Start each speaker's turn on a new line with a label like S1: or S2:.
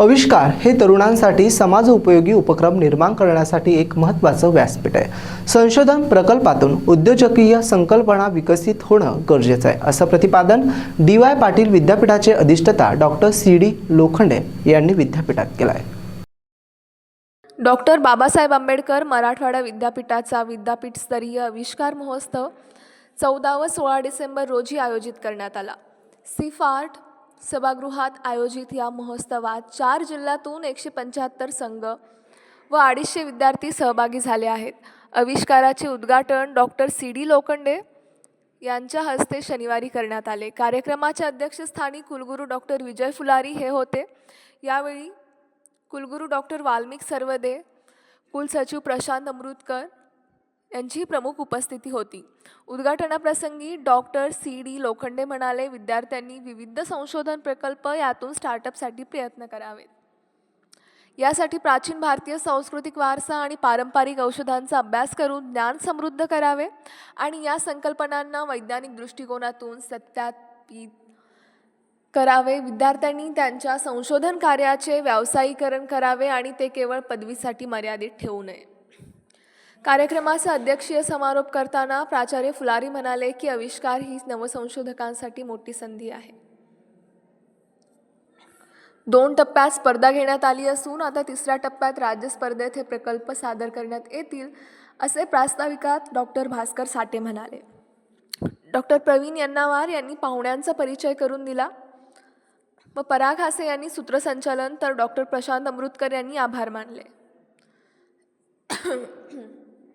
S1: आविष्कार हे तरुणांसाठी समाज उपयोगी उपक्रम निर्माण करण्यासाठी एक महत्त्वाचं व्यासपीठ आहे. संशोधन प्रकल्पातून उद्योजकीय संकल्पना विकसित होणं गरजेचं आहे असं प्रतिपादन डी वाय पाटील विद्यापीठाचे अधिष्ठता डॉक्टर सी डी लोखंडे यांनी विद्यापीठात केलं आहे.
S2: डॉक्टर बाबासाहेब आंबेडकर मराठवाडा विद्यापीठाचा विद्यापीठस्तरीय आविष्कार महोत्सव चौदा व सोळा डिसेंबर रोजी आयोजित करण्यात आला. सिफार्ट सभागृहात आयोजित या महोत्सवात चार जिल्ह्यातून एकशे पंच्याहत्तर संघ व अडीचशे विद्यार्थी सहभागी झाले आहेत. आविष्काराचे उद्घाटन डॉक्टर सी डी लोखंडे यांच्या हस्ते शनिवारी करण्यात आले. कार्यक्रमाच्या अध्यक्षस्थानी कुलगुरू डॉक्टर विजय फुलारी हे होते. यावेळी कुलगुरू डॉक्टर वाल्मिक सर्वदे कुलसचिव प्रशांत अमृतकर यांची प्रमुख उपस्थिती होती. उद्घाटनाप्रसंगी डॉक्टर सी. डी. लोखंडे म्हणाले विद्यार्थ्यांनी विविध संशोधन प्रकल्प यातून स्टार्टअपसाठी प्रयत्न करावेत. यासाठी प्राचीन भारतीय सांस्कृतिक वारसा आणि पारंपरिक औषधांचा अभ्यास करून ज्ञान समृद्ध करावे आणि या संकल्पनांना वैज्ञानिक दृष्टिकोनातून सत्यापित करावे. विद्यार्थ्यांनी त्यांच्या संशोधन कार्याचे व्यावसायीकरण करावे आणि ते केवळ पदवीसाठी मर्यादित ठेवू नये. कार्यक्रमाचा अध्यक्षीय समारोप करताना प्राचार्य फुलारी म्हणाले की आविष्कार ही नवसंशोधकांसाठी मोठी संधी आहे. दोन टप्प्यात स्पर्धा घेण्यात आली असून आता तिसऱ्या टप्प्यात राज्य स्पर्धेत हे प्रकल्प सादर करण्यात येतील असे प्रास्ताविकात डॉक्टर भास्कर साठे म्हणाले. डॉक्टर प्रवीण यन्नावार यांनी पाहुण्यांचा परिचय करून दिला. व पराग हासे यांनी सूत्रसंचालन तर डॉक्टर प्रशांत अमृतकर यांनी आभार मानले.